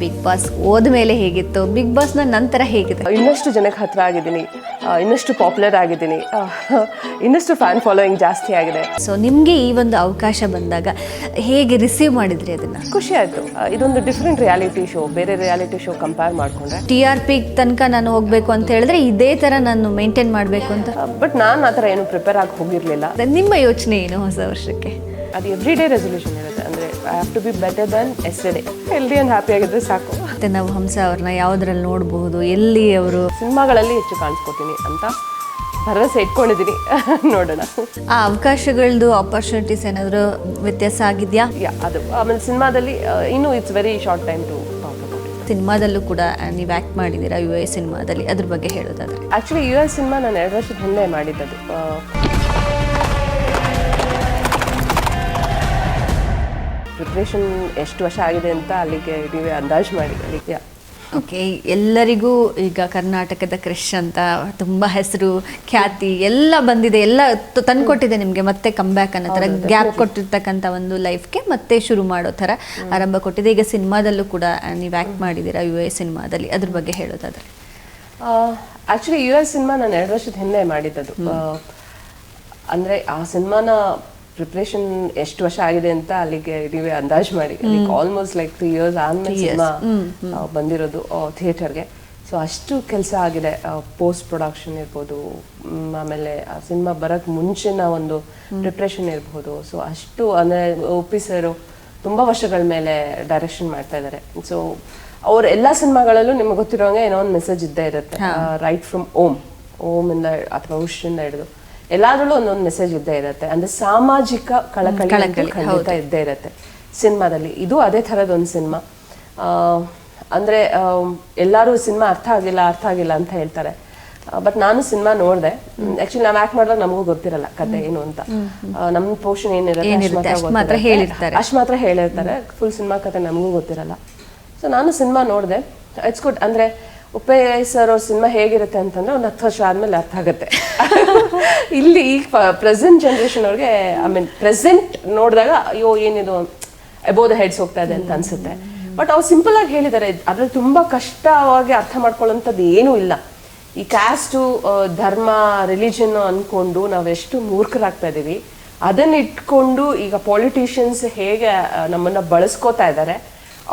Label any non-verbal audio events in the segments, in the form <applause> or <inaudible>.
Big boss ಹೋದ್ಮೇಲೆ ಹೇಗಿತ್ತು? Big ಬಾಸ್ನ ನಂತರ ಹೇಗಿದೆ? ಇನ್ನಷ್ಟು ಜನಕ್ಕೆ ಹತ್ರ ಆಗಿದ್ದೀನಿ. ಇನ್ನಷ್ಟು ಪಾಪ್ಯುಲರ್ ಆಗಿದ್ದೀನಿ. ಇನ್ನಷ್ಟು ಫ್ಯಾನ್ ಫಾಲೋಯಿಂಗ್ ಜಾಸ್ತಿ ಆಗಿದೆ. ಸೊ ನಿಮಗೆ ಈ ಒಂದು ಅವಕಾಶ ಬಂದಾಗ ಹೇಗೆ ರಿಸೀವ್ ಮಾಡಿದ್ರಿ ಅದನ್ನ? ಖುಷಿ ಆಯಿತು. ಇದೊಂದು ಡಿಫ್ರೆಂಟ್ ರಿಯಾಲಿಟಿ ಶೋ ಬೇರೆ ರಿಯಾಲಿಟಿ ಶೋ ಕಂಪೇರ್ ಮಾಡಿಕೊಂಡ್ರೆ. ಟಿ ಆರ್ ಪಿ ತನಕ ನಾನು ಹೋಗಬೇಕು ಅಂತ ಹೇಳಿದ್ರೆ ಇದೇ ಥರ ನಾನು ಮೇಂಟೈನ್ ಮಾಡಬೇಕು ಅಂತ? ಬಟ್ ನಾನು ಆ ಥರ ಏನು ಪ್ರಿಪೇರ್ ಆಗಿ ಹೋಗಿರಲಿಲ್ಲ. ನಿಮ್ಮ ಯೋಚನೆ ಏನು ಹೊಸ ವರ್ಷಕ್ಕೆ? ಅದು ಎವ್ರಿ ಡೇ ರೆಸೊಲ್ಯೂಷನ್ ಇರುತ್ತೆ. I have to be better than yesterday healthy and happy ಆಗಿದ್ರೆ ಸಾಕು. ಮತ್ತೆ ನಾವು ಹಂಸ ಅವ್ರನ್ನ ಯಾವುದ್ರಲ್ಲಿ ನೋಡಬಹುದು ಎಲ್ಲಿ ಅವರು? ಸಿನಿಮಾಗಳಲ್ಲಿ ಹೆಚ್ಚು ಕಾಣಿಸ್ಕೊತೀನಿ ಅಂತ ಭರವಸೆ ಇಟ್ಕೊಂಡಿದ್ದೀನಿ. <laughs> ನೋಡೋಣ. ಆ ಅವಕಾಶಗಳದ್ದು ಆಪರ್ಚುನಿಟೀಸ್ ಏನಾದರೂ ವ್ಯತ್ಯಾಸ ಆಗಿದೆಯಾ? ಯಾ ಅದು. ಆಮೇಲೆ ಸಿನಿಮಾದಲ್ಲಿ ಇನ್ನೂ it's very short time to talk about ಸಿನಿಮಾದಲ್ಲೂ ಕೂಡ ನೀವು ಆ್ಯಕ್ಟ್ ಮಾಡಿದ್ದೀರಾ? ಯು ಎ ಸಿನಿಮಾದಲ್ಲಿ ಅದ್ರ ಬಗ್ಗೆ ಹೇಳೋದಾದ್ರೆ. ಆ್ಯಕ್ಚುಲಿ ಯು ಎ ಸಿನಿಮಾ ನಾನು ಎರಡು ವರ್ಷದ ಹಿಂದೆ ಮಾಡಿದ್ದದು ಪ್ರಿಪ್ರೇಷನ್ ಎಷ್ಟು ವರ್ಷ ಆಗಿದೆ ಅಂತ ಅಲ್ಲಿಗೆ ನೀವೇ ಅಂದಾಜು ಮಾಡಿ. ಯಾ ಓಕೆ ಎಲ್ಲರಿಗೂ ಈಗ ಕರ್ನಾಟಕದ ಕ್ರಿಶ್ ಅಂತ ತುಂಬ ಹೆಸರು ಖ್ಯಾತಿ ಎಲ್ಲ ಬಂದಿದೆ. ಎಲ್ಲ ತಂದು ಕೊಟ್ಟಿದೆ ನಿಮಗೆ ಮತ್ತೆ ಕಂಬ್ಯಾಕ್ ಅನ್ನೋ ಥರ. ಗ್ಯಾಪ್ ಕೊಟ್ಟಿರ್ತಕ್ಕಂಥ ಒಂದು ಲೈಫ್ಗೆ ಮತ್ತೆ ಶುರು ಮಾಡೋ ಥರ ಆರಂಭ ಕೊಟ್ಟಿದೆ. ಈಗ ಸಿನಿಮಾದಲ್ಲೂ ಕೂಡ ನೀವು ಆ್ಯಕ್ಟ್ ಮಾಡಿದ್ದೀರಾ ಯು ಎ ಸಿನಿಮಾದಲ್ಲಿ? ಅದ್ರ ಬಗ್ಗೆ ಹೇಳೋದಾದರೆ. ಆ್ಯಕ್ಚುಲಿ ಯು ಎಸ್ ಸಿನಿಮಾ ನಾನು ಎರಡು ವರ್ಷದ ಹಿಂದೆ ಮಾಡಿದ್ದದು ಅಂದ್ರೆ ಆ ಸಿನಿಮಾನ ಪ್ರಿಪ್ರೇಷನ್ ಎಷ್ಟು ವರ್ಷ ಆಗಿದೆ ಅಂತ ಅಲ್ಲಿಗೆ ನೀವೇ ಅಂದಾಜು ಮಾಡಿ. ಆಲ್ಮೋಸ್ಟ್ ಲೈಕ್ ತ್ರೀ ಇಯರ್ಸ್ ಆದ್ಮೇಲೆ ಸಿನಿಮಾ ಬಂದಿರೋದು ಥಿಯೇಟರ್ಗೆ ಸೊ ಅಷ್ಟು ಕೆಲಸ ಆಗಿದೆ ಪೋಸ್ಟ್ ಪ್ರೊಡಕ್ಷನ್ ಇರ್ಬೋದು ಆಮೇಲೆ ಆ ಸಿನಿಮಾ ಬರೋಕ್ಕೆ ಮುಂಚಿನ ಒಂದು ಪ್ರಿಪ್ರೇಷನ್ ಇರ್ಬೋದು. ಸೊ ಅಷ್ಟು ಅಂದರೆ ಒಪ್ಪಿ ಸರು ತುಂಬ ವರ್ಷಗಳ ಮೇಲೆ ಡೈರೆಕ್ಷನ್ ಮಾಡ್ತಾ ಇದ್ದಾರೆ ಸೊ ಅವ್ರ ಎಲ್ಲ ಸಿನಿಮಾಗಳಲ್ಲೂ ನಿಮ್ಗೆ ಗೊತ್ತಿರೋಂಗೆ ಏನೋ ಒಂದು ಮೆಸೇಜ್ ಇದ್ದೇ ಇರುತ್ತೆ. ರೈಟ್ ಫ್ರಮ್ ಓಮ್ ಓಮ್ ಇಂದ ಅಥವಾ ಉಷಿಂದ ಹಿಡಿದು. ಎಲ್ಲಾದ್ರಲ್ಲೂ ಒಂದೊಂದು ಮೆಸೇಜ್ ಇದ್ದೇ ಇರುತ್ತೆ. ಅಂದ್ರೆ ಸಾಮಾಜಿಕ ಕಳಕಳಿ ಅಂತೂ ಖಂಡಿತ ಇದ್ದೇ ಇರುತ್ತೆ. ಸಿನಿಮಾದಲ್ಲಿ ಇದು ಅದೇ ಥರದ ಒಂದು ಸಿನಿಮಾ ಅಂದ್ರೆ ಎಲ್ಲರೂ ಸಿನಿಮಾ ಅರ್ಥ ಆಗಿಲ್ಲ ಅರ್ಥ ಆಗಿಲ್ಲ ಅಂತ ಹೇಳ್ತಾರೆ. ಬಟ್ ನಾನು ಸಿನಿಮಾ ನೋಡಿದೆ. ಆಕ್ಚುಲಿ ನಾವು ಆಕ್ಟ್ ಮಾಡಿದಾಗ ನಮಗೂ ಗೊತ್ತಿರಲ್ಲ ಕತೆ ಏನು ಅಂತ. ಆ, ನಮ್ಮ ಪೋರ್ಷನ್ ಏನಿರುತ್ತೆ ಅಷ್ಟ್ ಏನಿರುತ್ತೆ, ಅಷ್ಟ್ ಮಾತ್ರ ಗೊತ್ತಿರುತ್ತೆ. ಹೇಳಿರ್ತಾರೆ. ಅಷ್ಟ್ ಮಾತ್ರ ಹೇಳಿರ್ತಾರೆ. ಫುಲ್ ಸಿನಿಮಾ ಕತೆ ನಮಗೂ ಗೊತ್ತಿರಲ್ಲ. ಸೊ ನಾನು ಸಿನಿಮಾ ನೋಡಿದೆ. ಇಟ್ಸ್ ಗುಡ್ ಅಂದ್ರೆ ಉಪೇಯ್ ಸರ್ ಅವ್ರ ಸಿನಿಮಾ ಹೇಗಿರುತ್ತೆ ಅಂತಂದ್ರೆ ಒಂದು ಹತ್ತು ವರ್ಷ ಆದ್ಮೇಲೆ ಅರ್ಥ ಆಗುತ್ತೆ. ಇಲ್ಲಿ ಪ್ರೆಸೆಂಟ್ ಜನ್ರೇಷನ್ ಅವ್ರಿಗೆ ಐ ಮೀನ್ ಪ್ರೆಸೆಂಟ್ ನೋಡಿದಾಗ, ಅಯ್ಯೋ, ಏನಿದು ಎಬೋ ದ ಹೆಡ್ಸ್ ಹೋಗ್ತಾ ಇದೆ ಅಂತ ಅನ್ಸುತ್ತೆ. ಬಟ್ ಅವ್ರು ಸಿಂಪಲ್ ಆಗಿ ಹೇಳಿದ್ದಾರೆ, ಅದ್ರಲ್ಲಿ ತುಂಬಾ ಕಷ್ಟವಾಗಿ ಅರ್ಥ ಮಾಡ್ಕೊಳ್ಳೋಂಥದ್ದು ಏನೂ ಇಲ್ಲ. ಈ ಕ್ಯಾಸ್ಟು ಧರ್ಮ ರಿಲಿಜನ್ ಅನ್ಕೊಂಡು ನಾವೆಷ್ಟು ಮೂರ್ಖರಾಗ್ತಾ ಇದೀವಿ. ಅದನ್ನ ಇಟ್ಕೊಂಡು ಈಗ ಪಾಲಿಟಿಷಿಯನ್ಸ್ ಹೇಗೆ ನಮ್ಮನ್ನ ಬಳಸ್ಕೋತಾ ಇದ್ದಾರೆ.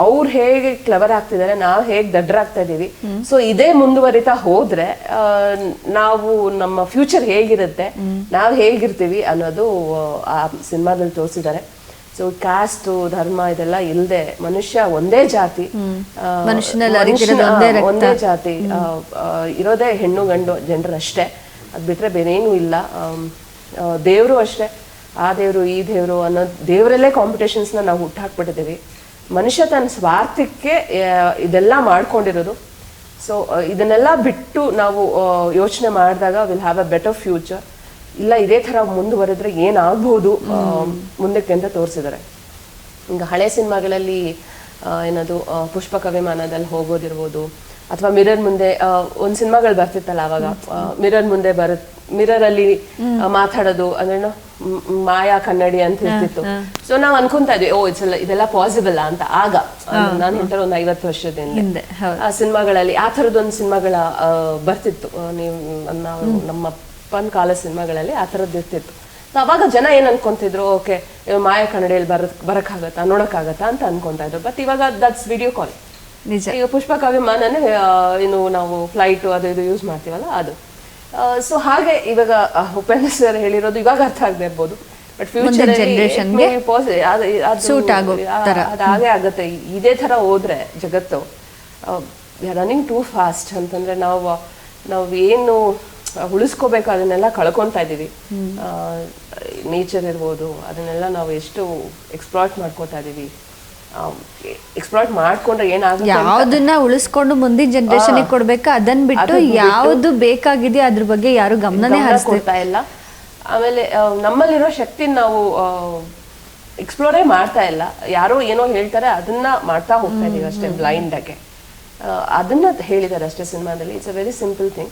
ಅವ್ರು ಹೇಗೆ ಕ್ಲವರ್ ಆಗ್ತಿದ್ದಾರೆ ನಾವು ಹೇಗೆ ದಡ್ಡರಾಗ್ತಾ ಇದ್ದೀವಿ ಸೊ ಇದೇ ಮುಂದುವರಿತಾ ಹೋದ್ರೆ ನಾವು ನಮ್ಮ ಫ್ಯೂಚರ್ ಹೇಗಿರುತ್ತೆ ನಾವು ಹೇಗಿರ್ತೀವಿ ಅನ್ನೋದು ಆ ಸಿನಿಮಾದಲ್ಲಿ ತೋರಿಸಿದ್ದಾರೆ. ಸೊ ಕ್ಯಾಸ್ಟ್ ಧರ್ಮ ಇದೆಲ್ಲ ಇಲ್ಲದೆ ಮನುಷ್ಯ ಒಂದೇ ಜಾತಿ ಒಂದೇ ಜಾತಿ ಇರೋದೇ ಹೆಣ್ಣು ಗಂಡು ಜನರಷ್ಟೇ. ಅದು ಬಿಟ್ರೆ ಬೇರೇನು ಇಲ್ಲ. ದೇವರು ಅಷ್ಟೇ. ಆ ದೇವರು ಈ ದೇವರು ಅನ್ನೋ ದೇವರಲ್ಲೇ ಕಾಂಪಿಟೇಷನ್ಸ್ನ ನಾವು ಹುಟ್ಟಾಕ್ಬಿಟ್ಟಿದ್ದೀವಿ ಮನುಷ್ಯ ತನ್ನ ಸ್ವಾರ್ಥಕ್ಕೆ ಇದೆಲ್ಲ ಮಾಡ್ಕೊಂಡಿರೋದು. ಸೊ ಇದನ್ನೆಲ್ಲ ಬಿಟ್ಟು ನಾವು ಯೋಚನೆ ಮಾಡಿದಾಗ will have a better future ಇಲ್ಲ ಇದೇ ಥರ ಮುಂದುವರೆದ್ರೆ ಏನಾಗ್ಬೋದು ಮುಂದಕ್ಕೆ ಅಂತ ತೋರಿಸಿದ್ದಾರೆ. ಈಗ ಹಳೆ ಸಿನಿಮಾಗಳಲ್ಲಿ ಏನದು ಆ, ಪುಷ್ಪಕ ವಿಮಾನದಲ್ಲಿ ಹೋಗೋದಿರ್ಬೋದು ಅಥವಾ ಮಿರರ್ ಮುಂದೆ ಒಂದು ಸಿನಿಮಾಗಳು ಬರ್ತಿತ್ತಲ್ಲ ಅವಾಗ ಮಿರರ್ ಮುಂದೆ ಬರುತ್ ಮಿರರ್ ಅಲ್ಲಿ ಮಾತಾಡೋದು ಅಂದ್ರೆ ಮಾಯಾ ಕನ್ನಡಿ ಅಂತ ಇರ್ತಿತ್ತು. ಸೊ ನಾವ್ ಅನ್ಕೊಂತಾ ಇದ್ವಿ ಓ ಇಟ್ಸ್ ಇದೆಲ್ಲ ಪಾಸಿಬಲ್ ಅಂತ. ಆಗ ನಾನು ಹೇಳ್ತಾರೆ ಒಂದ್ ಐವತ್ತು ವರ್ಷದ ಹಿಂದೆ. ಹಿಂದೆ ಆ ಸಿನಿಮಾಗಳಲ್ಲಿ ಆ ಥರದೊಂದು ಸಿನಿಮಾಗಳ ಬರ್ತಿತ್ತು. ನೀವು ನಾವು ನಮ್ಮ ಅಪ್ಪನ ಕಾಲ ಸಿನಿಮಾಗಳಲ್ಲಿ ಆ ತರದ್ದು ಇರ್ತಿತ್ತು. ಅವಾಗ ಜನ ಏನ್ ಅನ್ಕೊಂತಿದ್ರು ಓಕೆ ಮಾಯ ಕನ್ನಡಿಯಲ್ಲಿ ಬರಕ್ ಬರಕ್ಕಾಗತ್ತಾ ನೋಡಕ್ಕಾಗತ್ತಾ? ಅಂತ ಅನ್ಕೊಂತಾ ಇದ್ರು. ಬಟ್ ಇವಾಗ ದಟ್ಸ್ ವಿಡಿಯೋ ಕಾಲ್ ನಿಜ. ಈಗ ಪುಷ್ಪ ವಿಮಾನನೇ ಏನು ನಾವು ಫ್ಲೈಟ್ ಅದು ಇದು ಯೂಸ್ ಮಾಡ್ತೀವಲ್ಲ ಅದು. ಸೊ ಹಾಗೆ ಇವಾಗ ಉಪೇಂದ್ರ ಸರ್ ಹೇಳಿರೋದು ಇವಾಗ ಅರ್ಥ ಆಗದೆ ಇರ್ಬೋದು. ಬಟ್ ಫ್ಯೂಚರ್ ಜನರೇಷನ್ suit ಆಗೋ. ಅದು ಹಾಗೆ ಆಗುತ್ತೆ. ಇದೇ ತರ ಹೋದ್ರೆ ಜಗತ್ತು ರನ್ನಿಂಗ್ ಟೂ ಫಾಸ್ಟ್ ಅಂತಂದ್ರೆ ನಾವು ನಾವು ಏನು ಉಳಿಸ್ಕೋಬೇಕು ಅದನ್ನೆಲ್ಲ ಕಳ್ಕೊತಾ ಇದ್ದೀವಿ. ನೇಚರ್ ಇರ್ಬೋದು ಅದನ್ನೆಲ್ಲ ನಾವು ಎಷ್ಟು ಎಕ್ಸ್ಪ್ಲಾಯ್ಟ್ ಮಾಡ್ಕೋತಾ ಇದೀವಿ ಎಕ್ಸ್ಪ್ಲಾಯ್ಟ್ ಮಾಡ್ಕೊಂಡ್ರೆ ಏನಾಗುತ್ತೆ ಯಾವ್ದನ್ನ ಉಳಿಸ್ಕೊಂಡು ಮುಂದಿನ ಜನರೇಷನ್ ಕೊಡ್ಬೇಕು? ಅದನ್ನ ಬಿಟ್ಟು ಯಾವ್ದು ಬೇಕಾಗಿದೆ ಅದ್ರ ಬಗ್ಗೆ ಯಾರು ಗಮನನೇ ಹರಿಸ್ತಾ ಇಲ್ಲ. ಆಮೇಲೆ ನಮ್ಮಲ್ಲಿರೋ ಶಕ್ತಿ ನಾವು ಎಕ್ಸ್ಪ್ಲೋರೇ ಮಾಡ್ತಾ ಇಲ್ಲ. ಯಾರೋ ಏನೋ ಹೇಳ್ತಾರೆ ಅದನ್ನ ಮಾಡ್ತಾ ಹೋಗ್ತಾ ಇದೀವಿ ಅಷ್ಟೇ ಬ್ಲೈಂಡ್ ಆಗಿ ಅದನ್ನ ಹೇಳಿದ್ದಾರೆ ಅಷ್ಟೇ ಸಿನಿಮಾದಲ್ಲಿ. It's a very simple thing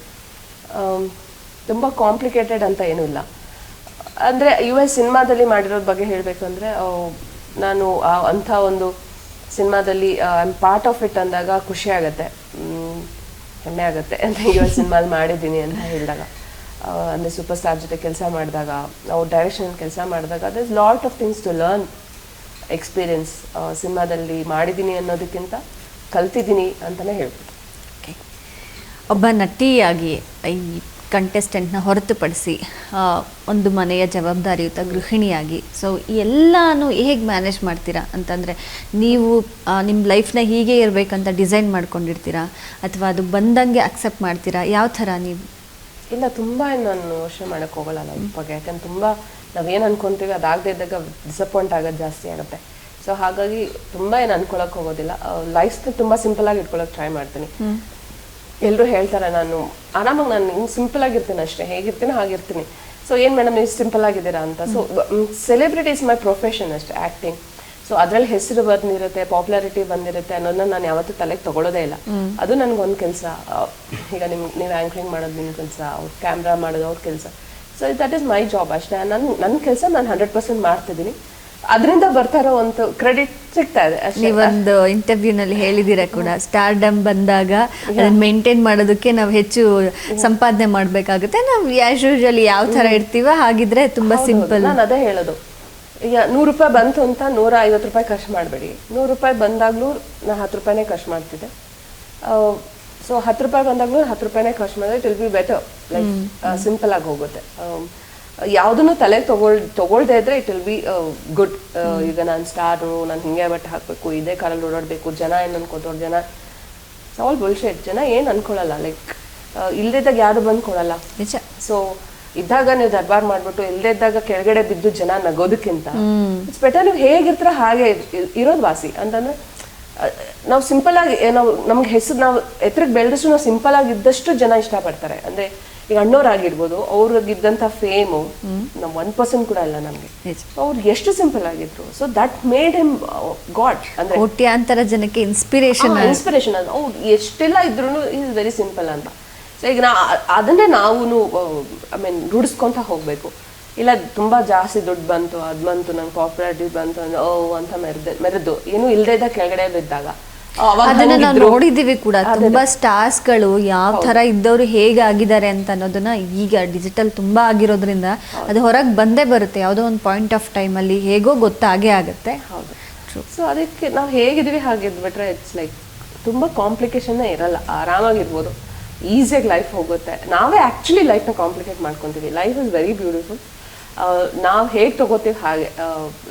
ತುಂಬಾ ಕಾಂಪ್ಲಿಕೇಟೆಡ್ ಅಂತ ಏನೂ ಇಲ್ಲ. ಅಂದ್ರೆ ಯು ಎಸ್ ಸಿನಿಮಾದಲ್ಲಿ ಮಾಡಿರೋದ್ ಬಗ್ಗೆ ಹೇಳ್ಬೇಕಂದ್ರೆ ಆ, ನಾನು ಅಂಥ ಒಂದು ಸಿನಿಮಾದಲ್ಲಿ I am part of it ಅಂದಾಗ ಖುಷಿ ಆಗುತ್ತೆ. ಹೆಮ್ಮೆ ಆಗುತ್ತೆ ಅಂತ ಇವಾಗ ಸಿನಿಮಾಲ್ ಮಾಡಿದ್ದೀನಿ ಅಂತ ಹೇಳಿದಾಗ. ಅಂದರೆ ಸೂಪರ್ ಸ್ಟಾರ್ ಜೊತೆ ಕೆಲಸ ಮಾಡಿದಾಗ, ಅವ್ರ ಡೈರೆಕ್ಷನ್ ಕೆಲಸ ಮಾಡಿದಾಗ there lot of things to learn experience ಸಿನಿಮಾದಲ್ಲಿ ಮಾಡಿದ್ದೀನಿ ಅನ್ನೋದಕ್ಕಿಂತ ಕಲ್ತಿದ್ದೀನಿ ಅಂತಲೇ ಹೇಳ್ಬೋದು. ಓಕೆ ಒಬ್ಬ ನಟಿಯಾಗಿ ಈ ಕಂಟೆಸ್ಟೆಂಟ್ನ ಹೊರತುಪಡಿಸಿ ಒಂದು ಮನೆಯ ಜವಾಬ್ದಾರಿಯುತ ಗೃಹಿಣಿಯಾಗಿ. ಸೊ ಎಲ್ಲಾನು ಹೇಗೆ ಮ್ಯಾನೇಜ್ ಮಾಡ್ತೀರಾ? ಅಂತಂದರೆ ನೀವು ನಿಮ್ಮ ಲೈಫ್ನ ಹೀಗೆ ಇರಬೇಕಂತ ಡಿಸೈನ್ ಮಾಡ್ಕೊಂಡಿರ್ತೀರಾ? ಅಥವಾ ಅದು ಬಂದಂಗೆ ಅಕ್ಸೆಪ್ಟ್ ಮಾಡ್ತೀರಾ? ಯಾವ ಥರ ನೀವು? ಇಲ್ಲ ತುಂಬ ಏನು ನಾನು ಯೋಚನೆ ಮಾಡೋಕ್ಕೆ ಹೋಗಲ್ಲ ಲೈಫ್ ಬಗ್ಗೆ. ಯಾಕಂದ್ರೆ ತುಂಬ ನಾವೇನು ಅನ್ಕೊಂತೀವಿ ಅದಾಗದೇ ಇದ್ದಾಗ ಡಿಸಪಾಯಿಂಟ್ ಆಗೋದು ಜಾಸ್ತಿ ಆಗುತ್ತೆ. ಸೊ ಹಾಗಾಗಿ ತುಂಬ ಏನು ಅನ್ಕೊಳಕ್ಕೆ ಹೋಗೋದಿಲ್ಲ. ಲೈಫ್ನ ತುಂಬ ಆಗಿ ಇಟ್ಕೊಳಕ್ಕೆ ಟ್ರೈ ಮಾಡ್ತೀನಿ. ಎಲ್ಲರೂ ಹೇಳ್ತಾರೆ ನಾನು ಆರಾಮಾಗಿ ನಾನು ಹಿಂಗೆ ಸಿಂಪಲ್ ಆಗಿರ್ತೀನಿ ಅಷ್ಟೇ ಹೇಗಿರ್ತೀನಿ ಹಾಗಿರ್ತೀನಿ. ಸೊ ಏನು ಮೇಡಮ್ ನೀವು ಸಿಂಪಲ್ ಆಗಿದ್ದೀರಾ ಅಂತ? So celebrity is my profession ಅಷ್ಟೇ ಆ್ಯಕ್ಟಿಂಗ್ ಸೊ ಅದರಲ್ಲಿ ಹೆಸರು ಬಂದಿರುತ್ತೆ ಪಾಪ್ಯುಲಾರಿಟಿ ಬಂದಿರುತ್ತೆ ಅನ್ನೋದನ್ನ ನಾನು ಯಾವತ್ತೂ ತಲೆಗೆ ತಗೊಳ್ಳೋದೇ ಇಲ್ಲ. ಅದು ನನಗೊಂದು ಕೆಲಸ ಈಗ ನಿಮ್ ನೀವು ಆ್ಯಂಕರಿಂಗ್ ಮಾಡೋದು ನಿಮ್ಮ ಕೆಲಸ ಅವ್ರ ಕ್ಯಾಮ್ರಾ ಮಾಡೋದು ಅವ್ರ ಕೆಲಸ. So that is my job ಅಷ್ಟೇ. ನನ್ನ ನನ್ನ ಕೆಲಸ ನಾನು ಹಂಡ್ರೆಡ್ ಪರ್ಸೆಂಟ್ ಮಾಡ್ತಿದ್ದೀನಿ. ಅದರಿಂದ ಬರ್ತಾ ಇರೋ ಒಂದು ಕ್ರೆಡಿಟ್ ಸಿಗ್ತಾ ಇದೆ ನೀವೊಂದು ಇಂಟರ್ವ್ಯೂನಲ್ಲಿ ಹೇಳಿದ್ದೀರಾ ಕೂಡ ಸ್ಟಾರ್ಡಮ್ ಬಂದಾಗ ಅದನ್ನ ಮೇಂಟೈನ್ ಮಾಡೋದಕ್ಕೆ ನಾವು ಹೆಚ್ಚು ಸಂಪಾದನೆ ಮಾಡಬೇಕಾಗುತ್ತೆ. ನಾವು ಆಸ್ ಯೂಶಲಿ ಯಾವ ತರ ಇರ್ತೀವೋ ಹಾಗಿದ್ರೆ ತುಂಬಾ ಸಿಂಪಲ್ ನಾನು ಅದೇ ಹೇಳೋದು. ಈಗ ನೂರು ರೂಪಾಯಿ ಬಂತು ಅಂತ ನೂರ ಐವತ್ತು ರೂಪಾಯಿ ಖರ್ಚು ಮಾಡಬೇಡಿ. ನೂರು ರೂಪಾಯಿ ಬಂದಾಗ್ಲೂ ನಾ ಹತ್ತು ರೂಪಾಯಿನೇ ಖರ್ಚು ಮಾಡ್ತಿದ್ದೆ. ಸೊ ಹತ್ತು ರೂಪಾಯಿ ಬಂದಾಗ್ಲೂ ಹತ್ತು ರೂಪಾಯಿನೇ ಖರ್ಚು ಮಾಡಿದ್ರೆ it will be better like simple ಆಗಿ ಹೋಗುತ್ತೆ. ಯಾವುದನ್ನು ತಲೆಗೆ ತಗೊಳ್ ತಗೊಳ್ದೇ ಇದ್ರೆ ಇಟ್ ವಿಲ್ ಬಿ ಗುಡ್ ಈಗ ನಾನು ಸ್ಟಾರು ನಾನು ಹಿಂಗೆ ಬಟ್ಟೆ ಹಾಕಬೇಕು ಇದೇ ಕಾರಲ್ಲಿ ಓಡಾಡಬೇಕು ಜನ ಏನು ಅನ್ಕೋತವ್ರು ಜನ ಆಲ್ ಬುಲ್ಶೆಟ್ ಜನ ಏನು ಅನ್ಕೊಳ್ಳಲ್ಲ ಲೈಕ್ ಇಲ್ದಿದ್ದಾಗ ಯಾರು ಬಂದು ಕೊಡಲ್ಲ. ನಿಜ. ಸೊ ಇದ್ದಾಗ ನೀವು ದರ್ಬಾರ್ ಮಾಡ್ಬಿಟ್ಟು ಇಲ್ಲದೆ ಇದ್ದಾಗ ಕೆಳಗಡೆ ಬಿದ್ದು ಜನ ನಗೋದಕ್ಕಿಂತ ಇಟ್ಸ್ ಬೆಟರ್ ನೀವು ಹೇಗಿರ್ತಾರ ಹಾಗೆ ಇರೋದ್ ವಾಸಿ. ಅಂತಂದ್ರೆ ನಾವು ಸಿಂಪಲ್ ಆಗಿ ನಾವು ನಮ್ಗೆ ಹೆಸರು ನಾವು ಎತ್ತರಕ್ಕೆ ಬೆಳೆದಷ್ಟು ನಾವು ಸಿಂಪಲ್ ಆಗಿ ಇದ್ದಷ್ಟು ಜನ ಇಷ್ಟಪಡ್ತಾರೆ. ಅಂದ್ರೆ ಈಗ ಅಣ್ಣವ್ರಾಗಿರ್ಬೋದು ಅವ್ರಿಗಿದ್ದಂಥ ಫೇಮು ನಮ್ಮ ಒನ್ ಪರ್ಸೆಂಟ್ ಕೂಡ ಇಲ್ಲ ನಮಗೆ. ಅವ್ರು ಎಷ್ಟು ಸಿಂಪಲ್ ಆಗಿದ್ರು. So that made him god ಅಂದ್ರೆ ಕೋಟ್ಯಾಂತರ ಜನಕ್ಕೆ ಇನ್ಸ್ಪಿರೇಷನ್ ಇನ್ಸ್ಪಿರೇಷನ್ ಅದು ಅವ್ರು ಎಷ್ಟೆಲ್ಲ ಇದ್ರು ಇಸ್ ವೆರಿ ಸಿಂಪಲ್ ಅಂತ. ಸೊ ಈಗ ನಾ ಅದನ್ನೇ ನಾವು ಐ ಮೀನ್ ರೂಢಿಸ್ಕೊಂತ ಹೋಗ್ಬೇಕು. ಇಲ್ಲ ತುಂಬಾ ಜಾಸ್ತಿ ದುಡ್ಡು ಬಂತು ಅದ್ ಬಂತು ನಂಗೆ ಕೋಪರೇಟಿವ್ ಬಂತು ಅಂದ್ರೆ ಓ ಅಂತ ಮೆರೆದು ಮೆರೆದು. ಏನು ಇಲ್ದೇ ಇದ್ದ ಕೆಳಗಡೆ ಬಿದ್ದಾಗ. ಅದನ್ನ ನಾವು. ನೋಡಿದೀವಿ ಕೂಡ. ತುಂಬಾ ಸ್ಟಾರ್ಸ್ಗಳು ಯಾವ ತರ ಇದ್ದವರು ಹೇಗೆ ಆಗಿದ್ದಾರೆ ಅಂತ ಅನ್ನೋದನ್ನ ಈಗ ಡಿಜಿಟಲ್ ತುಂಬಾ ಆಗಿರೋದ್ರಿಂದ ಅದು ಹೊರಗೆ ಬಂದೇ ಬರುತ್ತೆ. ಯಾವುದೋ ಒಂದು ಪಾಯಿಂಟ್ ಆಫ್ ಟೈಮ್ ಅಲ್ಲಿ ಹೇಗೋ ಗೊತ್ತಾಗೇ ಆಗುತ್ತೆ. ಸೊ ಅದಕ್ಕೆ ನಾವು ಹೇಗಿದ್ವಿ ಹಾಗಿದ್ಬಿಟ್ರೆ ಇಟ್ಸ್ ಲೈಕ್ ತುಂಬಾ ಕಾಂಪ್ಲಿಕೇಶನ್ ಇರಲ್ಲ. ಆರಾಮಾಗಿರ್ಬೋದು. ಈಸಿಯಾಗಿ ಲೈಫ್ ಹೋಗುತ್ತೆ. ನಾವೇ ಆ್ಯಕ್ಚುಲಿ ಲೈಫ್ನ ಕಾಂಪ್ಲಿಕೇಟ್ ಮಾಡ್ಕೊತೀವಿ. ಲೈಫ್ ಇಸ್ ವೆರಿ ಬ್ಯೂಟಿಫುಲ್ ನಾವು ಹೇಗೆ ತಗೋತೀವಿ ಹಾಗೆ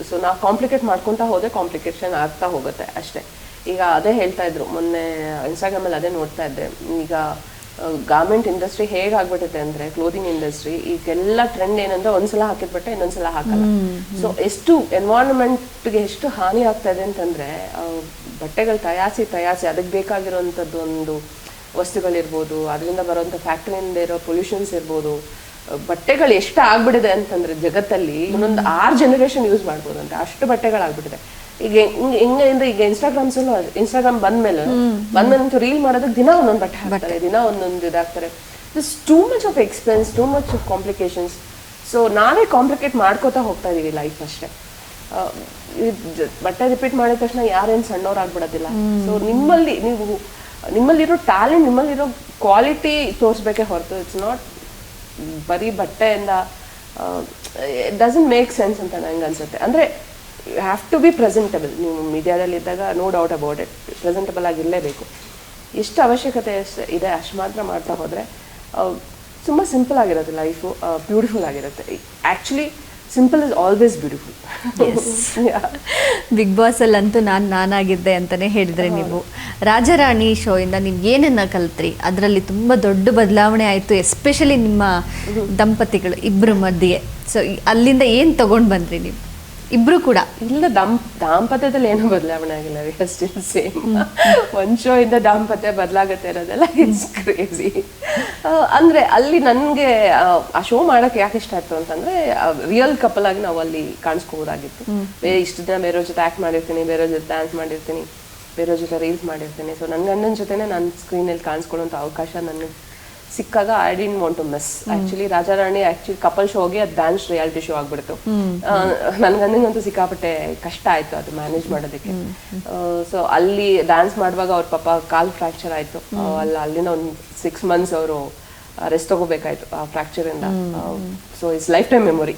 ಸೊ ನಾವು ಕಾಂಪ್ಲಿಕೇಟ್ ಮಾಡ್ಕೊತಾ ಹೋದರೆ ಕಾಂಪ್ಲಿಕೇಶನ್ ಆಗ್ತಾ ಹೋಗುತ್ತೆ ಅಷ್ಟೇ. ಈಗ ಅದೇ ಹೇಳ್ತಾ ಇದ್ರು. ಮೊನ್ನೆ ಇನ್ಸ್ಟಾಗ್ರಾಮಲ್ಲಿ ಅದೇ ನೋಡ್ತಾ ಇದ್ದೆ. ಈಗ ಗಾರ್ಮೆಂಟ್ ಇಂಡಸ್ಟ್ರಿ ಹೇಗೆ ಆಗ್ಬಿಟ್ಟಿದೆ ಅಂದ್ರೆ ಕ್ಲೋದಿಂಗ್ ಇಂಡಸ್ಟ್ರಿ ಈಗೆಲ್ಲ ಟ್ರೆಂಡ್ ಏನಂದ್ರೆ ಒಂದ್ಸಲ ಹಾಕಿದ ಬಟ್ಟೆ ಇನ್ನೊಂದ್ಸಲ ಹಾಕಲ್ಲ. ಸೊ ಎಷ್ಟು ಎನ್ವೈರನ್ಮೆಂಟ್ಗೆ ಎಷ್ಟು ಹಾನಿ ಆಗ್ತಾ ಇದೆ ಅಂತಂದ್ರೆ ಬಟ್ಟೆಗಳು ತಯಾರಿಸಿ ತಯಾರಿಸಿ ಅದಕ್ಕೆ ಬೇಕಾಗಿರುವಂಥದ್ದು ಒಂದು ವಸ್ತುಗಳಿರ್ಬೋದು ಅದರಿಂದ ಬರುವಂಥ ಫ್ಯಾಕ್ಟ್ರಿಯಿಂದ ಇರೋ ಪೊಲ್ಯೂಷನ್ಸ್ ಇರ್ಬೋದು ಬಟ್ಟೆಗಳು ಎಷ್ಟು ಆಗ್ಬಿಟ್ಟಿದೆ ಅಂತಂದ್ರೆ ಜಗತ್ತಲ್ಲಿ ಇನ್ನೊಂದು ಆರು ಜನರೇಷನ್ ಯೂಸ್ ಮಾಡ್ಬೋದು ಅಂತ. ಅಷ್ಟು ಬಟ್ಟೆಗಳಾಗ್ಬಿಟ್ಟಿದೆ. ಈಗ ಹಿಂಗೆ ಅಂದ್ರೆ ಈಗ ಇನ್ಸ್ಟಾಗ್ರಾಮ್ಸ್ ಇನ್ಸ್ಟಾಗ್ರಾಮ್ ಬಂದ್ಮೇಲೆ ಬಂದ್ಮೇಲೆ ರೀಲ್ ಮಾಡೋದಕ್ಕೆ ದಿನ ಒಂದೊಂದು ಬಟ್ಟೆ ಹಾಕ್ತಾರೆ ದಿನ ಒಂದೊಂದು ಇದಾಗ್ತಾರೆ. This too much of expense too much of complications so ನಾವೇ ಕಾಂಪ್ಲಿಕೇಟ್ ಮಾಡ್ಕೋತಾ ಹೋಗ್ತಾ ಇದೀವಿ ಲೈಫ್ ಅಷ್ಟೇ. ಬಟ್ಟೆ ರಿಪೀಟ್ ಮಾಡಿದ ತಕ್ಷಣ ಯಾರೇನು ಸಣ್ಣವ್ರಾಗ್ಬಿಡೋದಿಲ್ಲ. ಸೊ ನಿಮ್ಮಲ್ಲಿ ನೀವು ನಿಮ್ಮಲ್ಲಿರೋ ಟ್ಯಾಲೆಂಟ್ ನಿಮ್ಮಲ್ಲಿರೋ ಕ್ವಾಲಿಟಿ ತೋರಿಸ್ಬೇಕೇ ಹೊರತು. ಇಟ್ಸ್ ನಾಟ್ ಬರೀ ಬಟ್ಟೆಯಿಂದ ಡಸಂಟ್ ಮೇಕ್ ಸೆನ್ಸ್ ಅಂತ ನಂಗೆ ಅನ್ಸುತ್ತೆ. ಅಂದರೆ ಹ್ಯಾವ್ ಟು ಬಿ ಪ್ರೆಸೆಂಟಬಲ್ ನೀವು ಮೀಡಿಯಾದಲ್ಲಿ ಇದ್ದಾಗ no doubt about it presentable ಆಗಿರಲೇಬೇಕು. ಎಷ್ಟು ಅವಶ್ಯಕತೆ ಇದೆ ಅಷ್ಟು ಮಾತ್ರ ಮಾಡ್ತಾ ಹೋದರೆ ತುಂಬ ಸಿಂಪಲ್ ಆಗಿರುತ್ತೆ ಲೈಫು ಬ್ಯೂಟಿಫುಲ್ ಆಗಿರುತ್ತೆ. Actually simple is always beautiful big ಬಾಸಲ್ಲಂತೂ ನಾನು ನಾನಾಗಿದ್ದೆ ಅಂತಲೇ ಹೇಳಿದ್ರೆ ನೀವು. ರಾಜರಾಣಿ ಶೋಯಿಂದ ನೀವು ಏನನ್ನ ಕಲ್ತ್ರಿ? ಅದರಲ್ಲಿ ತುಂಬ ದೊಡ್ಡ ಬದಲಾವಣೆ ಆಯಿತು ಎಸ್ಪೆಷಲಿ ನಿಮ್ಮ ದಂಪತಿಗಳು ಇಬ್ಬರ ಮಧ್ಯೆ. ಸೊ ಅಲ್ಲಿಂದ ಏನು ತೊಗೊಂಡು ಬಂದ್ರಿ ನೀವು? ಇಬ್ರು ಕೂಡ. ಇಲ್ಲ ದಾಮ್ ದಾಂಪತ್ಯದಲ್ಲಿ ಏನೂ ಬದಲಾವಣೆ ಆಗಿಲ್ಲ ವಿ ಆರ್ ಸ್ಟಿಲ್ ಸೇಮ್ ಒಂದು ಶೋ ಇಂದ ದಾಂಪತ್ಯ ಬದಲಾಗತ್ತೆ ಇರೋದೆಲ್ಲ ಇಟ್ಸ್ ಕ್ರೇಜಿ ಅಂದ್ರೆ ಅಲ್ಲಿ ನನಗೆ ಆ ಶೋ ಮಾಡಕ್ ಯಾಕೆ ಇಷ್ಟ ಆಯ್ತು ಅಂತಂದ್ರೆ ರಿಯಲ್ ಕಪಲ್ ಆಗಿ ನಾವು ಅಲ್ಲಿ ಕಾಣಿಸ್ಕೋಬೋದಾಗಿತ್ತು. ಬೇರೆ ಇಷ್ಟು ದಿನ ಬೇರೆಯವ್ರ ಜೊತೆ ಆಕ್ಟ್ ಮಾಡಿರ್ತೀನಿ ಬೇರೆಯವ್ರ ಜೊತೆ ಡ್ಯಾನ್ಸ್ ಮಾಡಿರ್ತೀನಿ ಬೇರೆಯವ್ರ ಜೊತೆ ರೀಲ್ಸ್ ಮಾಡಿರ್ತೀನಿ. ಸೊ ನನ್ನ ಗಂಡನ ಜೊತೆನೇ ನಾನು ಸ್ಕ್ರೀನಲ್ಲಿ ಕಾಣಿಸ್ಕೊಳ್ಳೋಂಥ ಅವಕಾಶ ನನಗೆ ಸಿಕ್ಕಾಗ I didn't want to miss actually Rajarani actually couple ಶೋಗೆ ಅದು ಡ್ಯಾನ್ಸ್ ರಿಯಾಲಿಟಿ ಶೋ ಆಗ್ಬಿಡ್ತು. ನನ್ಗಂದಂತೂ ಸಿಕ್ಕಾಪಟ್ಟೆ ಕಷ್ಟ ಆಯ್ತು ಅದು ಮ್ಯಾನೇಜ್ ಮಾಡೋದಕ್ಕೆ. ಸೊ ಅಲ್ಲಿ ಡ್ಯಾನ್ಸ್ ಮಾಡುವಾಗ ಅವ್ರ ಪಾಪ ಕಾಲ್ ಫ್ರಾಕ್ಚರ್ ಆಯ್ತು. ಅಲ್ಲಿ ಅಲ್ಲಿನ ಒಂದು ಸಿಕ್ಸ್ ಮಂತ್ಸ್ ಅವರು ರೆಸ್ಟ್ ತಗೋಬೇಕಾಯ್ತು ಆ ಫ್ರಾಕ್ಚರ್ ಇಂದ. So it's lifetime memory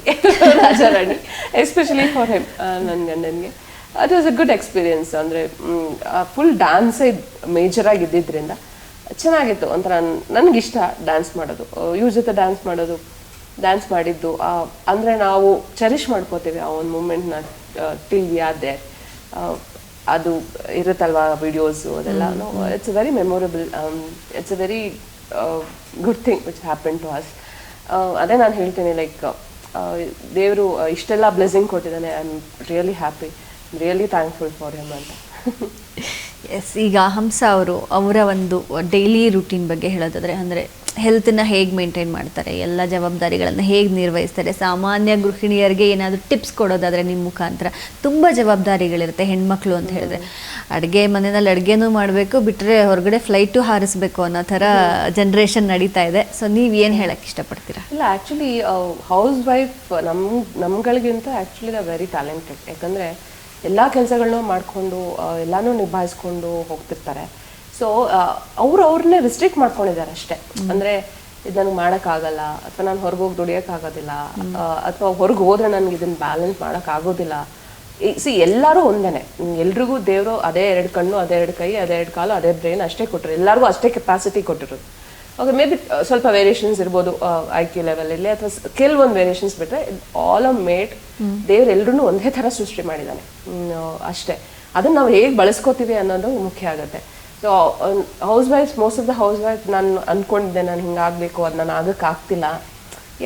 Rajarani especially for him ನನ್ನ ಗಂಡನಿಗೆ. ಅದು ವಾಸ್ ಅ ಗುಡ್ ಎಕ್ಸ್ಪೀರಿಯನ್ಸ್ ಅಂದ್ರೆ ಫುಲ್ ಡ್ಯಾನ್ಸೇ ಮೇಜರ್ ಆಗಿದ್ದರಿಂದ ಇದ್ದಿದ್ರಿಂದ ಚೆನ್ನಾಗಿತ್ತು ಒಂಥರ ನನಗಿಷ್ಟ ಡ್ಯಾನ್ಸ್ ಮಾಡೋದು. ಇವ್ರ ಜೊತೆ ಡ್ಯಾನ್ಸ್ ಮಾಡೋದು ಡ್ಯಾನ್ಸ್ ಮಾಡಿದ್ದು ಆ, ಅಂದ್ರೆ ನಾವು ಚರಿಷ್ ಮಾಡ್ಕೋತೀವಿ ಆ ಒಂದು ಮೂಮೆಂಟ್ನ ಟಿಲ್ ವಿ ಆರ್ ದೇರ್ ಅದು ಇರುತ್ತಲ್ವಾ ವಿಡಿಯೋಸು ಅದೆಲ್ಲ? It's very memorable it's a very good thing which happen to us ಅದೇ ನಾನು ಹೇಳ್ತೀನಿ ಲೈಕ್ ದೇವರು ಇಷ್ಟೆಲ್ಲ ಬ್ಲೆಸ್ಸಿಂಗ್ ಕೊಟ್ಟಿದ್ದಾನೆ. I am really happy really thankful for him ಅಂತ. <laughs> ಎಸ್ ಈಗ ಹಂಸ ಅವರು ಅವರ ಒಂದು ಡೈಲಿ ರುಟೀನ್ ಬಗ್ಗೆ ಹೇಳೋದಾದರೆ ಅಂದರೆ ಹೆಲ್ತನ್ನ ಹೇಗೆ ಮೇಂಟೈನ್ ಮಾಡ್ತಾರೆ, ಎಲ್ಲ ಜವಾಬ್ದಾರಿಗಳನ್ನು ಹೇಗೆ ನಿರ್ವಹಿಸ್ತಾರೆ, ಸಾಮಾನ್ಯ ಗೃಹಿಣಿಯರಿಗೆ ಏನಾದರೂ ಟಿಪ್ಸ್ ಕೊಡೋದಾದರೆ ನಿಮ್ಮ ಮುಖಾಂತರ ತುಂಬ ಜವಾಬ್ದಾರಿಗಳಿರುತ್ತೆ ಹೆಣ್ಮಕ್ಳು ಅಂತ ಹೇಳಿದ್ರೆ. ಅಡುಗೆ ಮನೆಯಲ್ಲಿ ಅಡುಗೆನೂ ಮಾಡಬೇಕು ಬಿಟ್ಟರೆ ಹೊರಗಡೆ ಫ್ಲೈಟು ಹಾರಿಸ್ಬೇಕು ಅನ್ನೋ ಥರ ಜನ್ರೇಷನ್ ನಡೀತಾ ಇದೆ. ಸೊ ನೀವು ಏನು ಹೇಳಕ್ಕೆ ಇಷ್ಟಪಡ್ತೀರಾ? ಇಲ್ಲ ಆ್ಯಕ್ಚುಲಿ ಹೌಸ್ ವೈಫ್ ನಮ್ಮ ನಮ್ಗಳಿಗಿಂತ ಆ್ಯಕ್ಚುಲಿ ದ ವೆರಿ ಟ್ಯಾಲೆಂಟೆಡ್ ಯಾಕಂದರೆ ಎಲ್ಲ ಕೆಲಸಗಳನ್ನೂ ಮಾಡಿಕೊಂಡು ಎಲ್ಲಾನು ನಿಭಾಯಿಸ್ಕೊಂಡು ಹೋಗ್ತಿರ್ತಾರೆ. ಸೊ ಅವ್ರು ಅವ್ರನ್ನೇ ರಿಸ್ಟ್ರಿಕ್ಟ್ ಮಾಡ್ಕೊಂಡಿದ್ದಾರೆ ಅಷ್ಟೇ. ಅಂದರೆ ಇದು ನನಗೆ ಮಾಡೋಕ್ಕಾಗಲ್ಲ ಅಥವಾ ನಾನು ಹೊರಗೆ ಹೋಗಿ ದುಡಿಯೋಕ್ಕಾಗೋದಿಲ್ಲ ಅಥವಾ ಹೊರಗೆ ಹೋದ್ರೆ ನನಗೆ ಇದನ್ನು ಬ್ಯಾಲೆನ್ಸ್ ಮಾಡೋಕ್ಕಾಗೋದಿಲ್ಲ. ಸಿ ಎಲ್ಲರೂ ಒಂದೇನೆ. ಎಲ್ರಿಗೂ ದೇವರು ಅದೇ ಎರಡು ಕಣ್ಣು ಅದೇ ಎರಡು ಕೈ ಅದೇ ಎರಡು ಕಾಲು ಅದೇ ಬ್ರೈನ್ ಅಷ್ಟೇ ಕೊಟ್ಟರು ಎಲ್ಲರಿಗೂ ಅಷ್ಟೇ ಕೆಪಾಸಿಟಿ ಕೊಟ್ಟಿರೋದು. ಓಕೆ ಮೇ ಬಿ ಸ್ವಲ್ಪ ವೇರಿಯೇಷನ್ಸ್ ಇರ್ಬೋದು ಐ ಕ್ಯೂ ಲೆವೆಲಲ್ಲಿ ಅಥವಾ ಕೆಲವೊಂದು ವೇರಿಯೇಷನ್ಸ್ ಬಿಟ್ಟರೆ ಆಲ್ ಆಮ್ ಮೇಡ್ ದೇವ್ರು ಎಲ್ರೂ ಒಂದೇ ಥರ ಸೃಷ್ಟಿ ಮಾಡಿದ್ದಾನೆ ಅಷ್ಟೇ. ಅದನ್ನು ನಾವು ಹೇಗೆ ಬಳಸ್ಕೋತೀವಿ ಅನ್ನೋದು ಮುಖ್ಯ ಆಗುತ್ತೆ. So housewife most of the housewife ನಾನು ಅಂದ್ಕೊಂಡಿದ್ದೆ ನಾನು ಹಿಂಗಾಗಬೇಕು ಅದು ನಾನು ಆಗಕ್ಕಾಗ್ತಿಲ್ಲ.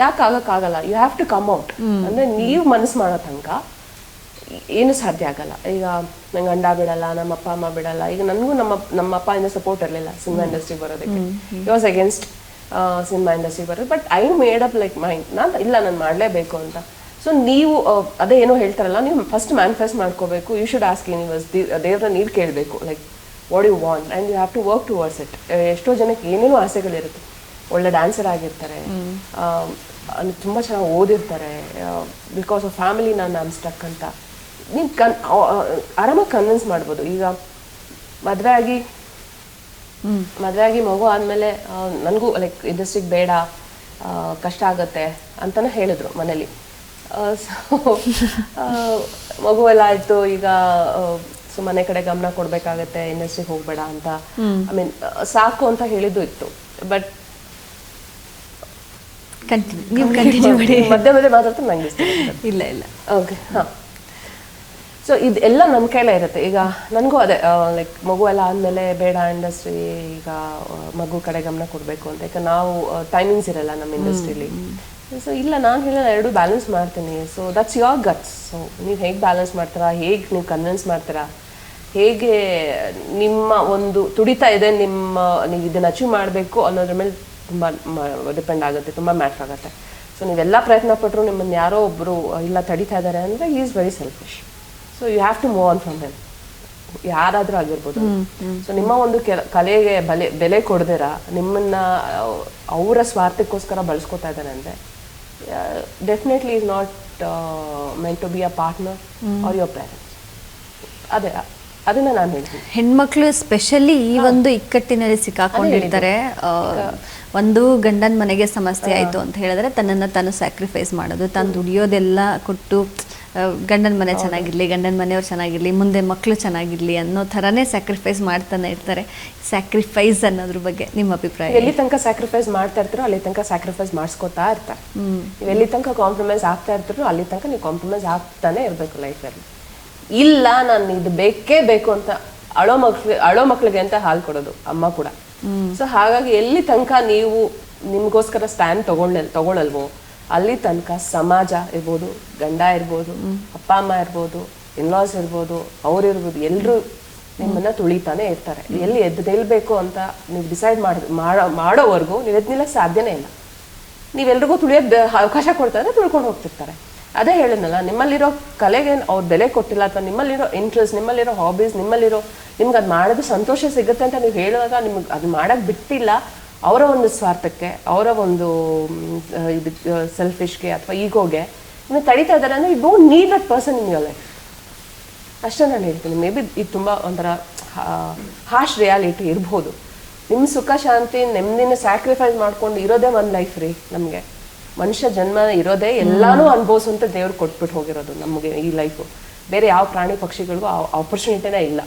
ಯಾಕೆ ಆಗಕ್ಕಾಗಲ್ಲ? You have to come out ಅಂದರೆ ನೀವು ಮನಸ್ಸು ಮಾಡೋ ತನಕ ಏನು ಸಾಧ್ಯ ಆಗಲ್ಲ. ಈಗ ನಂಗೆ ಗಂಡ ಬಿಡಲ್ಲ ನಮ್ಮ ಅಪ್ಪ ಅಮ್ಮ ಬಿಡಲ್ಲ. ಈಗ ನನಗೂ ನಮ್ಮ ನಮ್ಮ ಅಪ್ಪ ಇಂದ ಸಪೋರ್ಟ್ ಇರಲಿಲ್ಲ ಸಿನಿಮಾ ಇಂಡಸ್ಟ್ರಿ ಬರೋದಕ್ಕೆ. It was against cinema industry ಬರೋದು. But I made up like mind ನಾನು ಇಲ್ಲ ನಾನು ಮಾಡಲೇಬೇಕು ಅಂತ. ಸೊ ನೀವು ಅದೇ ಏನೋ ಹೇಳ್ತಾರಲ್ಲ ನೀವು ಫಸ್ಟ್ ಮ್ಯಾನಿಫೆಸ್ಟ್ ಮಾಡ್ಕೋಬೇಕು. ಯು ಶುಡ್ ಆಸ್ಕ್ ಯೂನಿವರ್ಸ್ ದೇವ್ರ ನೀರು ಕೇಳಬೇಕು. Like what you want and you have to work towards it ಎಷ್ಟೋ ಜನಕ್ಕೆ ಏನೇನು ಆಸೆಗಳಿರುತ್ತೆ. ಒಳ್ಳೆ ಡ್ಯಾನ್ಸರ್ ಆಗಿರ್ತಾರೆ. ತುಂಬ ಚೆನ್ನಾಗಿ ಓದಿರ್ತಾರೆ. ಬಿಕಾಸ್ ಆಫ್ ಫ್ಯಾಮಿಲಿ ನಾನು ಸ್ಟಕ್ ಅಂತ. ನೀವು ಕನ್ ಆರಾಮಾಗಿ ಕನ್ವಿನ್ಸ್ ಮಾಡ್ಬೋದು. ಈಗ ಮದುವೆ ಆಗಿ ಮದುವೆ ಆಗಿ ಮಗು ಆದಮೇಲೆ ನನಗೂ ಲೈಕ್ ಇಂಡಸ್ಟ್ರಿಗೆ ಬೇಡ ಕಷ್ಟ ಆಗುತ್ತೆ ಅಂತಲೇ ಹೇಳಿದ್ರು ಮನೇಲಿ. ಸೊ ಮಗು ಎಲ್ಲ ಆಯಿತು ಈಗ ಸೊ ಮನೆ ಕಡೆ ಗಮನ ಕೊಡಬೇಕಾಗತ್ತೆ ಇಂಡಸ್ಟ್ರಿಗೆ ಹೋಗಬೇಡ ಅಂತ. ಐ ಮೀನ್ ಸಾಕು ಅಂತ ಹೇಳಿದ್ದು ಇತ್ತು. ಬಟ್ ಮಧ್ಯೆ ಮಧ್ಯೆ ಮಾತಾಡ್ತಾ ನಂಗೆ. ಇಲ್ಲ ಇಲ್ಲ. ಓಕೆ ಹಾಂ. ಸೊ ಇದೆಲ್ಲ ನಮ್ಮ ಕೈಲೇ ಇರುತ್ತೆ. ಈಗ ನನಗೂ ಅದೇ ಲೈಕ್ ಮಗು ಎಲ್ಲ ಆದಮೇಲೆ ಬೇಡ ಇಂಡಸ್ಟ್ರಿ ಈಗ ಮಗು ಕಡೆ ಗಮನ ಕೊಡಬೇಕು ಅಂತ. ಯಾಕೆ ನಾವು ಟೈಮಿಂಗ್ಸ್ ಇರಲ್ಲ ನಮ್ಮ ಇಂಡಸ್ಟ್ರಿಲಿ ಸೊ ಇಲ್ಲ ನಾನು ಹೇಳಲ್ಲ ಎರಡು ಬ್ಯಾಲೆನ್ಸ್ ಮಾಡ್ತೀನಿ. So that's your guts so ನೀವು ಹೇಗೆ ಬ್ಯಾಲೆನ್ಸ್ ಮಾಡ್ತೀರಾ? ಹೇಗೆ ನೀವು ಕನ್ವಿನ್ಸ್ ಮಾಡ್ತೀರಾ? ಹೇಗೆ ನಿಮ್ಮ ಒಂದು ತುಡಿತ ಇದೆ ನಿಮ್ಮ ನೀವು ಇದನ್ನು ಅಚೀವ್ ಮಾಡಬೇಕು ಅನ್ನೋದ್ರ ಮೇಲೆ ತುಂಬ ಡಿಪೆಂಡ್ ಆಗುತ್ತೆ ತುಂಬ ಮ್ಯಾಟ್ರ್ ಆಗುತ್ತೆ. ಸೊ ನೀವೆಲ್ಲ ಪ್ರಯತ್ನ ಪಟ್ಟರು ನಿಮ್ಮನ್ನು ಯಾರೋ ಒಬ್ಬರು ಇಲ್ಲ ತಡಿತಾ ಇದ್ದಾರೆ ಅಂದರೆ ಈ is very selfish so you have to move on from him ಯಾರಾದರೂ ಆಗಿರ್ಬೋದು. ಸೊ ನಿಮ್ಮ ಒಂದು ಕೆಲ ಕಲೆಗೆ ಬಲೆ ಬೆಲೆ ಕೊಡ್ದಿರ? ನಿಮ್ಮನ್ನ ಅವರ ಸ್ವಾರ್ಥಕ್ಕೋಸ್ಕರ ಬಳಸ್ಕೊತಾ ಇದ್ದಾರೆ ಅಂದರೆ definitely is not meant to be a partner or your parents ಅದೇ ಅದನ್ನ ನಾನು ಹೇಳ್ತೀನಿ. ಹೆಣ್ಮಕ್ಳು ಸ್ಪೆಷಲಿ ಈ ಒಂದು ಇಕ್ಕಟ್ಟಿನಲ್ಲಿ ಸಿಕ್ಕಾಕೊಂಡಿರ್ತಾರೆ. ಒಂದು ಗಂಡನ ಮನೆಗೆ ಸಮಸ್ಯೆ ಆಯಿತು ಅಂತ ಹೇಳಿದ್ರೆ ತನ್ನನ್ನು ತಾನು ಸ್ಯಾಕ್ರಿಫೈಸ್ ಮಾಡೋದು ತಾನು ದುಡಿಯೋದೆಲ್ಲ ಕೊಟ್ಟು ಗಂಡನ ಮನೆ ಚೆನ್ನಾಗಿರಲಿ ಗಂಡನ ಮನೆಯವ್ರು ಚೆನ್ನಾಗಿರಲಿ ಮುಂದೆ ಮಕ್ಕಳು ಚೆನ್ನಾಗಿರಲಿ ಅನ್ನೋ ಥರನೇ ಸ್ಯಾಕ್ರಿಫೈಸ್ ಮಾಡ್ತಾನೆ ಇರ್ತಾರೆ. ಸ್ಯಾಕ್ರಿಫೈಸ್ ಅನ್ನೋದ್ರ ಬಗ್ಗೆ ನಿಮ್ಮ ಅಭಿಪ್ರಾಯ ಎಲ್ಲಿ ತನಕ ಸ್ಯಾಕ್ರಿಫೈಸ್ ಮಾಡ್ತಾ ಇರ್ತಾರೋ ಅಲ್ಲಿ ತನಕ ಸ್ಯಾಕ್ರಿಫೈಸ್ ಮಾಡಿಸ್ಕೊತಾ ಇರ್ತಾರೆ. ನೀವು ಎಲ್ಲಿ ತನಕ ಕಾಂಪ್ರಮೈಸ್ ಆಗ್ತಾ ಇರ್ತಾರೋ ಅಲ್ಲಿ ತನಕ ನೀವು ಕಾಂಪ್ರಮೈಸ್ ಆಗ್ತಾನೆ ಇರಬೇಕು ಲೈಫಲ್ಲಿ ಇಲ್ಲ ನಾನು ಇದು ಬೇಕೇ ಬೇಕು ಅಂತ ಅಳೋ ಮಕ್ಳು ಅಳೋ ಮಕ್ಳಿಗೆ ಅಂತ ಹಾಲು ಕೊಡೋದು ಅಮ್ಮ ಕೂಡ. ಸೊ ಹಾಗಾಗಿ ಎಲ್ಲಿ ತನಕ ನೀವು ನಿಮಗೋಸ್ಕರ ಸ್ಟ್ಯಾಂಡ್ ತಗೊಂಡ ತಗೊಳಲ್ವೋ ಅಲ್ಲಿ ತನಕ ಸಮಾಜ ಇರ್ಬೋದು ಗಂಡ ಇರ್ಬೋದು ಅಪ್ಪ ಅಮ್ಮ ಇರ್ಬೋದು ಇನ್ಲಾಸ್ ಇರ್ಬೋದು ಅವ್ರು ಇರ್ಬೋದು ಎಲ್ಲರೂ ನಿಮ್ಮನ್ನ ತುಳಿತಾನೆ ಇರ್ತಾರೆ. ಎಲ್ಲಿ ಎದ್ದು ನಿಲ್ಬೇಕು ಅಂತ ನೀವು ಡಿಸೈಡ್ ಮಾಡ ಮಾಡೋ ಮಾಡೋವರೆಗೂ ನೀವು ಎದ್ದು ನಿಲ್ಲಕ್ಕೆ ಸಾಧ್ಯನೇ ಇಲ್ಲ. ನೀವೆಲ್ರಿಗೂ ತುಳಿಯೋದು ಅವಕಾಶ ಕೊಡ್ತಾರೆ ತುಳ್ಕೊಂಡು ಹೋಗ್ತಿರ್ತಾರೆ. ಅದೇ ಹೇಳಿದ್ನಲ್ಲ ನಿಮ್ಮಲ್ಲಿರೋ ಕಲೆಗೆ ಅವ್ರು ಬೆಲೆ ಕೊಟ್ಟಿಲ್ಲ ಅಥವಾ ನಿಮ್ಮಲ್ಲಿರೋ ಇಂಟ್ರೆಸ್ಟ್ ನಿಮ್ಮಲ್ಲಿರೋ ಹಾಬೀಸ್ ನಿಮ್ಮಲ್ಲಿರೋ ನಿಮ್ಗೆ ಅದು ಮಾಡೋದು ಸಂತೋಷ ಸಿಗುತ್ತೆ ಅಂತ ನೀವು ಹೇಳುವಾಗ ನಿಮ್ಗೆ ಅದು ಮಾಡೋಕ್ಕೆ ಬಿಟ್ಟಿಲ್ಲ. ಅವರ ಒಂದು ಸ್ವಾರ್ಥಕ್ಕೆ ಅವರ ಒಂದು ಇದು ಸೆಲ್ಫಿಶ್ಗೆ ಅಥವಾ ಈಗೋಗೆ ಇನ್ನು ತಡೀತಾ ಇದ್ದಾರೆ ಅಂದರೆ ಇದು need that person in your life ಅಷ್ಟೇ ನಾನು ಹೇಳ್ತೀನಿ. ಮೇ ಬಿ ಇದು ತುಂಬ ಒಂಥರ ಹಾಶ್ ರಿಯಾಲಿಟಿ ಇರ್ಬೋದು. ನಿಮ್ಮ ಸುಖ ಶಾಂತಿ ನೆಮ್ಮದಿನ ಸ್ಯಾಕ್ರಿಫೈಸ್ ಮಾಡ್ಕೊಂಡು ಇರೋದೇ ಒಂದು ಲೈಫ್ ರೀ ನಮಗೆ. ಮನುಷ್ಯ ಜನ್ಮ ಇರೋದೇ ಎಲ್ಲಾನು ಅನುಭವಿಸುವಂತ ದೇವ್ರು ಕೊಟ್ಬಿಟ್ಟು ಹೋಗಿರೋದು ನಮಗೆ ಈ ಲೈಫು ಬೇರೆ ಯಾವ ಪ್ರಾಣಿ ಪಕ್ಷಿಗಳಿಗೂ ಆ ಆಪರ್ಚುನಿಟಿನೇ ಇಲ್ಲ.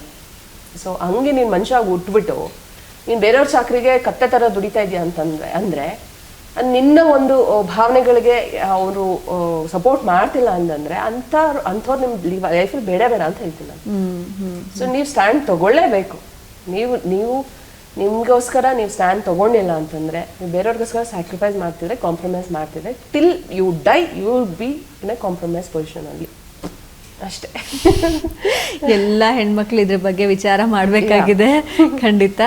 ಸೊ ಹಂಗೆ ನೀನು ಮನುಷ್ಯ ಆಗಿ ಹುಟ್ಬಿಟ್ಟು ನೀನು ಬೇರೆಯವ್ರ ಚಾಕ್ರಿಗೆ ಕತ್ತೆ ಥರ ದುಡಿತಾ ಇದೆಯಾ ಅಂತಂದ್ರೆ ಅಂದರೆ ನಿನ್ನ ಒಂದು ಭಾವನೆಗಳಿಗೆ ಅವರು ಸಪೋರ್ಟ್ ಮಾಡ್ತಿಲ್ಲ ಅಂತಂದ್ರೆ ಅಂತ ಅಂಥವ್ರು ನಿಮ್ ಲೈಫಲ್ಲಿ ಬೇಡ ಬೇಡ ಅಂತ ಹೇಳ್ತೀನಿ ನಾನು. ಸೊ ನೀವು ಸ್ಟ್ಯಾಂಡ್ ತಗೊಳ್ಳೇಬೇಕು. ನೀವು ನೀವು ನಿಮಗೋಸ್ಕರ ನೀವು ಸ್ಟ್ಯಾಂಡ್ ತಗೊಂಡಿಲ್ಲ ಅಂತಂದ್ರೆ ನೀವು ಬೇರೆಯವ್ರಿಗೋಸ್ಕರ ಸ್ಯಾಕ್ರಿಫೈಸ್ ಮಾಡ್ತಿದ್ರೆ ಕಾಂಪ್ರಮೈಸ್ ಮಾಡ್ತಿದ್ರೆ till you die you will be in a compromise position ಅಲ್ಲಿ. ಅಷ್ಟೇ. ಎಲ್ಲ ಹೆಣ್ಮಕ್ಳು ಇದ್ರ ಬಗ್ಗೆ ವಿಚಾರ ಮಾಡಬೇಕಾಗಿದೆ. ಖಂಡಿತ.